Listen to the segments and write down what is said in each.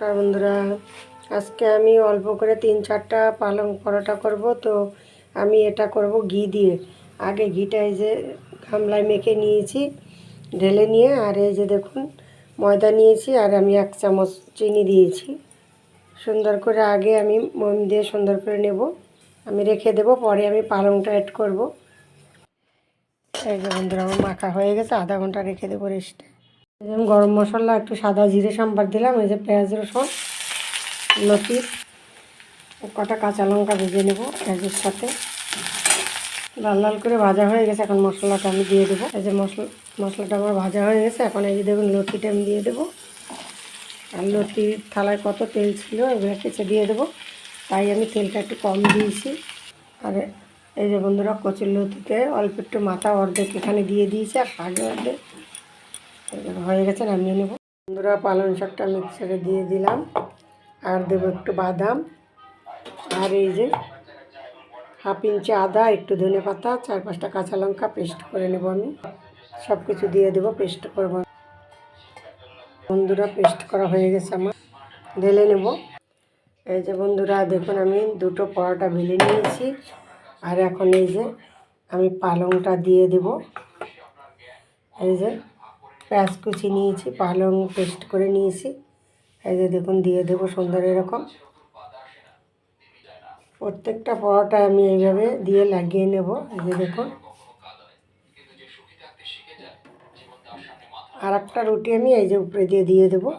নমস্কার বন্ধুরা। আজকে আমি অল্প করে তিন চারটা পালং পরোটা করব, তো আমি এটা করব ঘি দিয়ে। আগে ঘিটা এই যে গামলায় মেখে নিয়েছি, ঢেলে নিয়ে, আর এই যে দেখুন, ময়দা নিয়েছি, আর আমি এক চামচ চিনি দিয়েছি। সুন্দর করে আগে আমি মোম দিয়ে সুন্দর করে নেব। আমি রেখে দেব, পরে আমি পালংটা অ্যাড করব। এই যে বন্ধুরা, আমার মাখা হয়ে গেছে, আধা ঘণ্টা রেখে দেবো রেস্টে আমি গরম মশলা, একটু সাদা জিরে সাম্বার দিলাম, এই যে পেঁয়াজ রসুন লতি কটা কাঁচা লঙ্কা ভেজে নেব পেঁয়াজের সাথে। লাল লাল করে ভাজা হয়ে গেছে, এখন মশলাটা আমি দিয়ে দেবো। এই যে মশলা, মশলাটা আমার ভাজা হয়ে গেছে, এখন এই যে দেখুন লতিটা আমি দিয়ে দেবো। আর লতির থালায় কত তেল ছিল, এগুলো কেচে দিয়ে দেবো। তাই আমি তেলটা একটু কম দিয়েছি। আর এই যে বন্ধুরা কচুর লতিতে অল্প একটু মাথা অর্ধেক এখানে দিয়ে দিয়েছি, আর আগে অর্ধেক হয়ে গেছে, নামিয়ে নেব। বন্ধুরা, পালং শাকটা মিক্সারে দিয়ে দিলাম। আর দেবো একটু বাদাম। আর এই যে হাফ ইঞ্চি আদা, একটু ধনে পাতা, চার পাঁচটা কাঁচা লঙ্কা পেস্ট করে নেব আমি। সব কিছু দিয়ে দেবো, পেস্ট করব। বন্ধুরা, পেস্ট করা হয়ে গেছে আমার। ঢেলে নেব। এই যে বন্ধুরা, দেখুন আমি দুটো পরোটা ভেলে নিয়েছি। আর এখন এই যে আমি পালংটা দিয়ে দেব। এই যে পেঁয়াজ কুচি নিয়েছি, পালং পেস্ট করে নিয়েছি। এই যে দেখুন, দিয়ে দেবো সুন্দর এরকম। প্রত্যেকটা পরোটা আমি এইভাবে দিয়ে লাগিয়ে নেব। এই যে দেখুন। আর একটা রুটি আমি এই যে উপরে দিয়ে দিয়ে দেবো।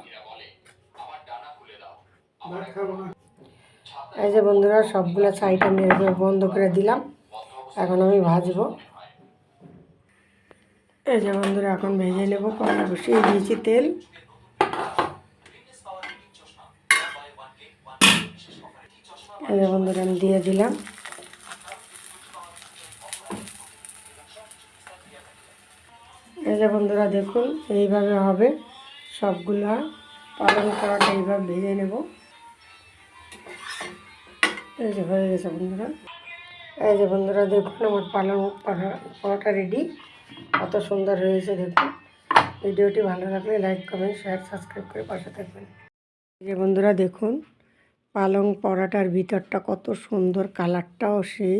এই যে বন্ধুরা, সবগুলো সাইড আমি বন্ধ করে দিলাম। এখন আমি ভাজবো। এই যে বন্ধুরা, এখন ভেজে নেব কড়াই বসিয়ে দিয়েছি তেল। এই যে বন্ধুরা, আমি দিয়ে দিলাম। এই যে বন্ধুরা, দেখুন, এইভাবে হবে। সবগুলা পালন করাটা এইভাবে ভেজে নেব। এই যে হয়ে গেছে বন্ধুরা। এই যে বন্ধুরা, দেখুন, আমার পালন পরোটা রেডি কত সুন্দর হয়েছে দেখুন। ভিডিওটি ভালো লাগলে লাইক কমেন্ট শেয়ার সাবস্ক্রাইব করে পাশে থাকবেন। যে বন্ধুরা দেখুন, পালং পরাটার ভিতরটা কত সুন্দর কালারটাও সেই।